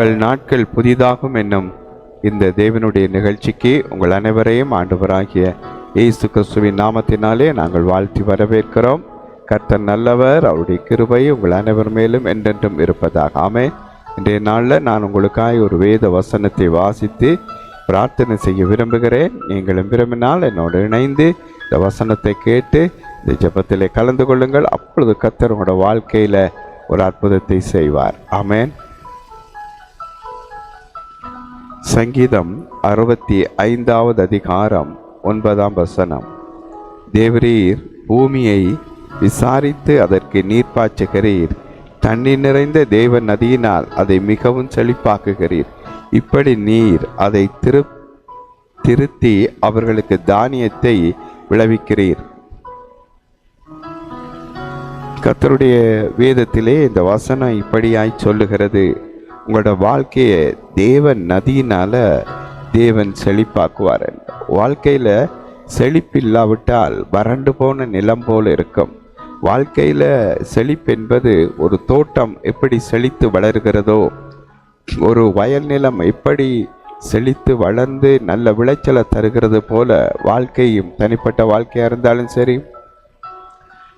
உங்கள் நாட்கள் புதிதாகும் என்னும் இந்த தேவனுடைய நிகழ்ச்சிக்கு உங்கள் அனைவரையும் ஆண்டவராகிய இயேசு கிறிஸ்துவின் நாமத்தினாலே நாங்கள் வாழ்த்தி வரவேற்கிறோம். கர்த்தர் நல்லவர் அவருடைய கிருபை உங்கள் அனைவர் மேலும் என்றென்றும் இருப்பதாக. ஆமே இன்றைய நாளில் நான் உங்களுக்காக ஒரு வேத வசனத்தை வாசித்து பிரார்த்தனை செய்ய விரும்புகிறேன். நீங்களும் விரும்பினால் என்னோடு இணைந்து இந்த வசனத்தை கேட்டு இந்த ஜபத்திலே கலந்து கொள்ளுங்கள். அப்பொழுது கர்த்தர் உங்களோட வாழ்க்கையில் ஒரு அற்புதத்தை செய்வார். ஆமேன். சங்கீதம் அறுபத்தி ஐந்தாவது அதிகாரம் ஒன்பதாம் வசனம். தேவரீர் பூமியை விசாரித்து அதற்கு நீர் பாய்ச்சுகிறீர். தண்ணீர் நிறைந்த தேவ நதியினால் அதை மிகவும் செழிப்பாக்குகிறீர். இப்படி நீர் அதை திரு திருத்தி அவர்களுக்கு தானியத்தை விளைவிக்கிறீர். கத்தருடைய வேதத்திலே இந்த வசனம் இப்படியாய் சொல்லுகிறது. உங்களோட வாழ்க்கையை தேவன் நதியினால் தேவன் செழிப்பாக்குவார். செழிப்பு இல்லாவிட்டால் வறண்டு போன நிலம் போல் இருக்கும். வாழ்க்கையில் செழிப்பு என்பது ஒரு தோட்டம் எப்படி செழித்து வளர்கிறதோ ஒரு வயல் நிலம் எப்படி செழித்து வளர்ந்து நல்ல விளைச்சலை தருகிறது போல வாழ்க்கையும் தனிப்பட்ட வாழ்க்கையாக இருந்தாலும் சரி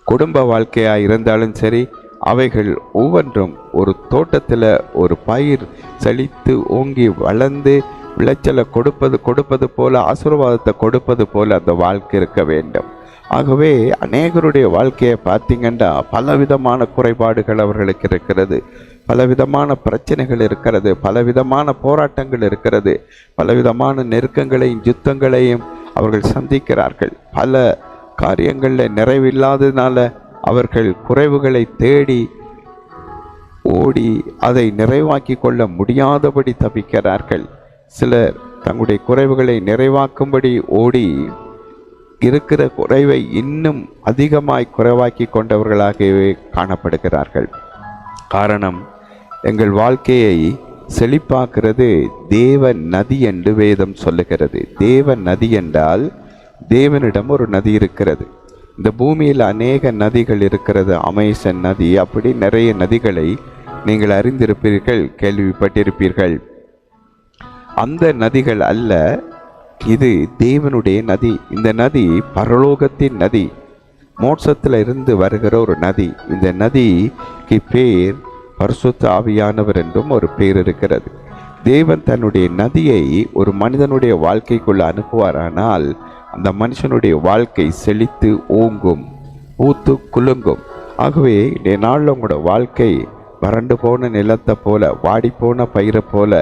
குடும்ப வாழ்க்கையாக இருந்தாலும் சரி அவைகள் ஒவ்வொன்றும் ஒரு தோட்டத்தில் ஒரு பயிர் செழித்து ஓங்கி வளர்ந்து விளைச்சலை கொடுப்பது கொடுப்பது போல ஆசீர்வாதத்தை கொடுப்பது போல அந்த வாழ்க்கை இருக்க வேண்டும். ஆகவே அநேகருடைய வாழ்க்கையை பார்த்தீங்கன்னா பலவிதமான குறைபாடுகள் அவர்களுக்கு இருக்கிறது. பலவிதமான பிரச்சனைகள் இருக்கிறது. பலவிதமான போராட்டங்கள் இருக்கிறது. பலவிதமான நெருக்கங்களையும் யுத்தங்களையும் அவர்கள் சந்திக்கிறார்கள். பல காரியங்களில் நிறைவில்லாததுனால அவர்கள் குறைவுகளை தேடி ஓடி அதை நிறைவாக்கி கொள்ள முடியாதபடி தவிக்கிறார்கள். சிலர் தங்களுடைய குறைவுகளை நிறைவாக்கும்படி ஓடி இருக்கிற குறைவை இன்னும் அதிகமாய் குறைவாக்கி கொண்டவர்களாகவே காணப்படுகிறார்கள். காரணம் எங்கள் வாழ்க்கையை செழிப்பாக்குறது தேவ நதி என்று வேதம் சொல்லுகிறது. தேவ நதி என்றால் தேவனிடம் ஒரு நதி இருக்கிறது. இந்த பூமியில் அநேக நதிகள் இருக்கிறது. அமேசன் நதி. அப்படி நிறைய நதிகளை நீங்கள் அறிந்திருப்பீர்கள் கேள்விப்பட்டிருப்பீர்கள். அந்த நதிகள் அல்ல இது தேவனுடைய நதி. இந்த நதி பரலோகத்தின் நதி. மோட்சத்தில் இருந்து வருகிற ஒரு நதி. இந்த நதிக்கு பேர் பரிசுத்த ஆவியானவர் என்றும் ஒரு பேர் இருக்கிறது. தேவன் தன்னுடைய நதியை ஒரு மனிதனுடைய வாழ்க்கைக்குள் அனுப்புவாரானால் அந்த மனுஷனுடைய வாழ்க்கை செழித்து ஓங்கும் பூத்து குலுங்கும். ஆகவே இன்றைய நாளில் உங்களோட வாழ்க்கை வறண்டு போன நிலத்தை போல வாடிப்போன பயிரை போல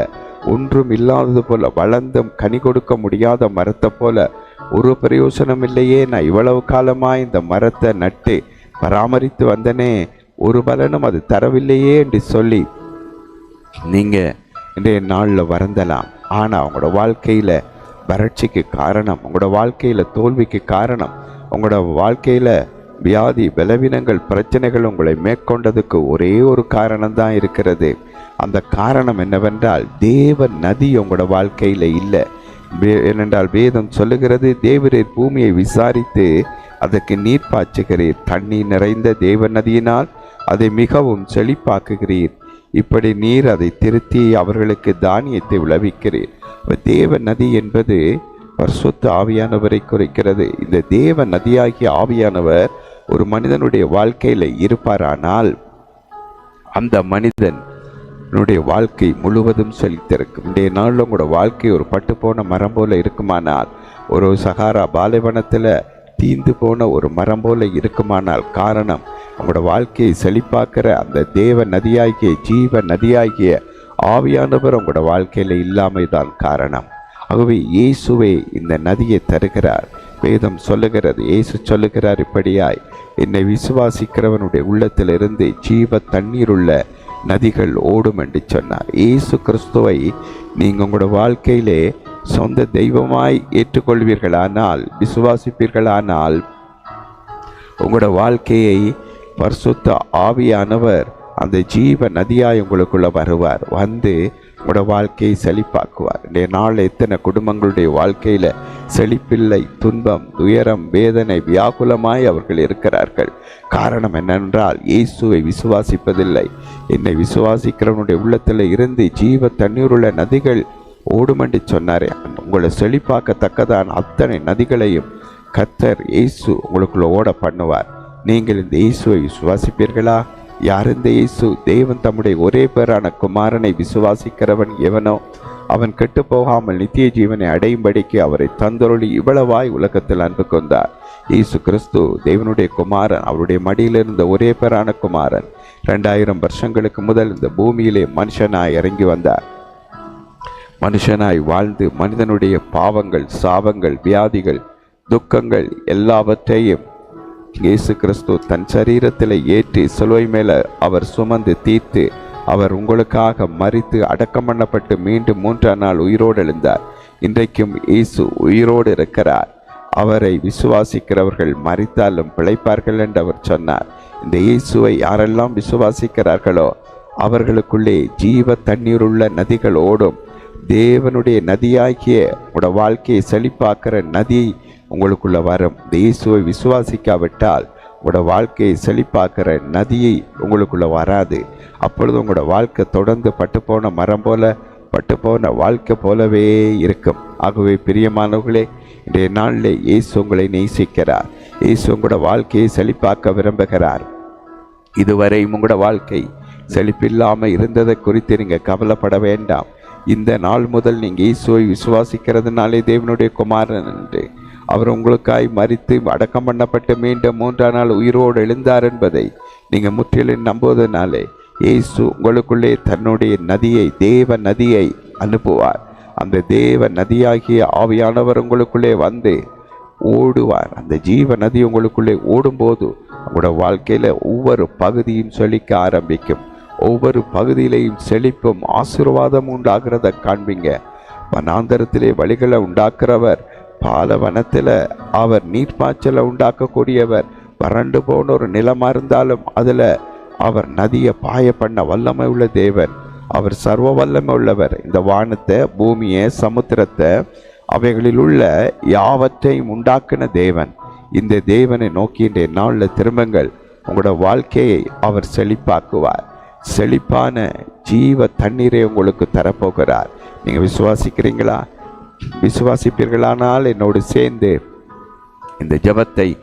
ஒன்றும் இல்லாதது போல வளர்ந்தும் கனி கொடுக்க முடியாத மரத்தை போல ஒரு பிரயோசனம் இல்லையே நான் இவ்வளவு காலமாக இந்த மரத்தை நட்டு பராமரித்து வந்தனே ஒரு பலனும் அது தரவில்லையே என்று சொல்லி நீங்கள் இன்றைய நாளில் வறந்தலாம் ஆனால் அவங்களோட வாழ்க்கையில் வறட்சிக்கு காரணம் உங்களோட வாழ்க்கையில் தோல்விக்கு காரணம் உங்களோட வாழ்க்கையில் வியாதி பலவீனங்கள் பிரச்சனைகள் உங்களை மேற்கொண்டதுக்கு ஒரே ஒரு காரணம் தான் இருக்கிறது. அந்த காரணம் என்னவென்றால் தேவ நதி உங்களோட வாழ்க்கையில் இல்லை. வே- ஏனென்றால் வேதம் சொல்லுகிறது தேவரீர் பூமியை விசாரித்து அதற்கு நீர் பாய்ச்சுகிறீர் தண்ணீர் நிறைந்த தேவ நதியினால் அதை மிகவும் செழிப்பாக்குகிறீர். இப்படி நீர் அதை திருத்தி அவர்களுக்கு தானியத்தை விளைவிக்கிறீர். தேவ நதி என்பது பரிசுத்த ஆவியானவரை குறைக்கிறது. இந்த தேவ நதியாகிய ஆவியானவர் ஒரு மனிதனுடைய வாழ்க்கையில் இருப்பாரானால் அந்த மனிதன் என்னுடைய வாழ்க்கை முழுவதும் செழித்திருக்கும். இன்றைய நாளில் உங்களோட வாழ்க்கை ஒரு பட்டு போன மரம் போல இருக்குமானால் ஒரு சகாரா பாலைவனத்தில் தீந்து போன ஒரு மரம் போல இருக்குமானால் காரணம் உங்களோட வாழ்க்கையை செழிப்பாக்குற அந்த தேவ நதியாகிய ஜீவ நதியாகிய ஆவியானவர் உங்களோட வாழ்க்கையில் இல்லாமை தான் காரணம். ஆகவே இயேசுவே இந்த நதியை தருகிறார். வேதம் சொல்லுகிறது இயேசு சொல்லுகிறார் இப்படியாய் என்னை விசுவாசிக்கிறவனுடைய உள்ளத்திலிருந்து ஜீவ தண்ணீருள்ள நதிகள் ஓடும் என்று சொன்னார். இயேசு கிறிஸ்துவை நீங்கள் உங்களோட வாழ்க்கையிலே சொந்த தெய்வமாய் ஏற்றுக்கொள்வீர்களானால் விசுவாசிப்பீர்களானால் உங்களோட வாழ்க்கையை பரிசுத்த ஆவியானவர் அந்த ஜீவ நதியாய் உங்களுக்குள்ளே வருவார். வந்து உங்களோட வாழ்க்கையை செழிப்பாக்குவார். இன்றைய நாள் எத்தனை குடும்பங்களுடைய வாழ்க்கையில் செழிப்பில்லை துன்பம் துயரம் வேதனை வியாகுலமாய் அவர்கள் இருக்கிறார்கள். காரணம் என்னென்றால் இயேசுவை விசுவாசிப்பதில்லை. என்னை விசுவாசிக்கிறவனுடைய உள்ளத்தில் இருந்து ஜீவ தண்ணீருள்ள நதிகள் ஓடுமென்று சொன்னாரே. உங்களை செழிப்பாக்கத்தக்கதான அத்தனை நதிகளையும் கத்தர் இயேசு உங்களுக்குள்ள ஓட பண்ணுவார். நீங்கள் இந்த இயேசுவை விசுவாசிப்பீர்களா? யார் இந்த இயேசு? தேவன் தம்முடைய ஒரே பேரான குமாரனை விசுவாசிக்கிறவன் எவனோ? அவன் கெட்டு போகாமல் நித்திய ஜீவனை அடையும்படிக்கு அவரை தந்தொருளி இவ்வளவாய் உலகத்தில் அன்பு கொண்டார். இயேசு கிறிஸ்து தேவனுடைய குமாரன் அவருடைய மடியில் இருந்த ஒரே பேரான குமாரன் ரெண்டாயிரம் வருஷங்களுக்கு முதல் இந்த பூமியிலே மனுஷனாய் இறங்கி வந்தார். மனுஷனாய் வாழ்ந்து மனிதனுடைய பாவங்கள் சாபங்கள் வியாதிகள் துக்கங்கள் எல்லாவற்றையும் இயேசு கிறிஸ்து தன் சரீரத்தில் ஏற்றி சிலுவை மேலே அவர் சுமந்து தீர்த்து அவர் உங்களுக்காக மறித்து அடக்கம் பண்ணப்பட்டு மீண்டும் மூன்றாம் நாள் உயிரோடு எழுந்தார். இன்றைக்கும் இயேசு உயிரோடு இருக்கிறார். அவரை விசுவாசிக்கிறவர்கள் மறித்தாலும் பிழைப்பார்கள் என்று அவர் சொன்னார். இந்த இயேசுவை யாரெல்லாம் விசுவாசிக்கிறார்களோ அவர்களுக்குள்ளே ஜீவ தண்ணீருள்ள நதிகள் ஓடும் தேவனுடைய நதியாகிய உட வாழ்க்கையை செழிப்பாக்குற நதி உங்களுக்குள்ள வரும் இந்த இயேசுவை விசுவாசிக்காவிட்டால் உங்களோட வாழ்க்கையை செழிப்பாக்குற நதியை உங்களுக்குள்ள வராது. அப்பொழுது உங்களோட வாழ்க்கை தொடர்ந்து பட்டுப்போன மரம் போல பட்டுப்போன வாழ்க்கை போலவே இருக்கும். ஆகவே பிரியமானவர்களே இன்றைய நாளிலே இயேசு உங்களை நேசிக்கிறார். இயேசு உங்களோட வாழ்க்கையை செழிப்பாக்க விரும்புகிறார். இதுவரை உங்களோட வாழ்க்கை செழிப்பில்லாமல் இருந்ததை குறித்து நீங்கள் கவலைப்பட வேண்டாம். இந்த நாள் முதல் நீங்கள் இயேசுவை விசுவாசிக்கிறதுனாலே தேவனுடைய குமாரன் என்று அவர் உங்களுக்காய் மறித்து அடக்கம் பண்ணப்பட்டு மீண்டும் மூன்றாம் நாள் உயிரோடு எழுந்தார் என்பதை நீங்கள் முற்றிலும் நம்புவதனாலே இயேசு உங்களுக்குள்ளே தன்னுடைய நதியை தேவ நதியை அனுப்புவார். அந்த தேவ நதியாகிய ஆவியானவர் உங்களுக்குள்ளே வந்து ஓடுவார். அந்த ஜீவ நதி உங்களுக்குள்ளே ஓடும்போது உங்களோட வாழ்க்கையில் ஒவ்வொரு பகுதியும் செழிக்க ஆரம்பிக்கும். ஒவ்வொரு பகுதியிலையும் செழிப்பும் ஆசீர்வாதம் உண்டாகிறத காண்பீங்க. வனாந்தரத்திலே வழிகளை உண்டாக்குறவர் பாலவனத்தில் அவர் நீர்ப்பாய்ச்சலை உண்டாக்கக்கூடியவர். வறண்டு போன ஒரு நிலமாக இருந்தாலும் அதில் அவர் நதியை பாய பண்ண வல்லமை உள்ள தேவன். அவர் சர்வ வல்லமை உள்ளவர். இந்த வானத்தை பூமியை சமுத்திரத்தை அவைகளில் உள்ள யாவற்றையும் உண்டாக்கின தேவன். இந்த தேவனை நோக்கி இன்றைய நாளில் திரும்பங்கள். உங்களோட வாழ்க்கையை அவர் செழிப்பாக்குவார். செழிப்பான ஜீவ தண்ணீரை உங்களுக்கு தரப்போகிறார். நீங்கள் விசுவாசிக்கிறீங்களா? விசுவாசிப்பீர்களானால் என்னோடு சேர்ந்து இந்த ஜெபத்தை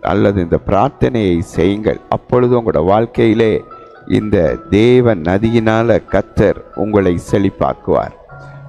அல்லது இந்த பிரார்த்தனையை செய்யுங்கள். அப்பொழுது உங்களோட வாழ்க்கையிலே இந்த தேவ நதியினால கத்தர் உங்களை செழிப்பாக்குவார்.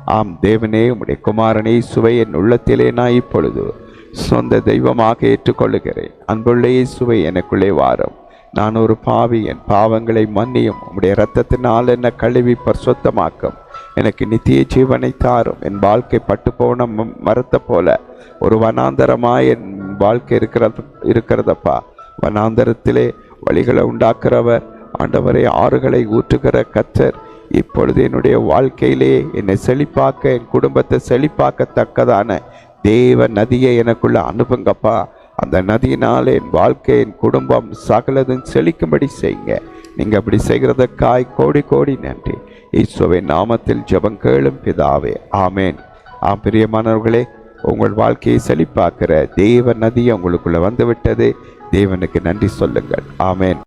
ஆம் தேவனே உம்முடைய குமாரனை சுவை என் உள்ளத்திலே நான் இப்பொழுது சொந்த தெய்வமாக ஏற்றுக்கொள்ளுகிறேன். அன்புள்ளே சுவை எனக்குள்ளே வாரும். நான் ஒரு பாவி என் பாவங்களை மன்னியும். உம்முடைய இரத்தத்தினால் என்னை கழுவி பரிசுத்தமாக்கும். எனக்கு நித்திய ஜீவனை தாரும். என் வாழ்க்கை பட்டு போன மரத்தை போல. ஒரு வனாந்தரமாக என் வாழ்க்கை இருக்கிறது இருக்கிறதப்பா. வனாந்தரத்திலே வழிகளை உண்டாக்குறவர் ஆண்டவரை ஆறுகளை ஊற்றுகிற கச்சர் இப்பொழுது என்னுடைய வாழ்க்கையிலே என்னை செழிப்பாக்க என் குடும்பத்தை செழிப்பாக்கத்தக்கதான தேவ நதியை எனக்குள்ள அனுப்புங்கப்பா. அந்த நதியினால் என் வாழ்க்கை என் குடும்பம் சகலதும் செழிக்கும்படி செய்யுங்க. நீங்கள் அப்படி செய்கிறதற்காய் கோடி கோடி நன்றி. ஈஸ்வவின் நாமத்தில் ஜபம் கேளும் பிதாவே. ஆமேன். ஆம் பிரியமானவர்களே உங்கள் வாழ்க்கையை செழிப்பாக்குற தேவ நதி உங்களுக்குள்ளே வந்துவிட்டது. தேவனுக்கு நன்றி சொல்லுங்கள். ஆமேன்.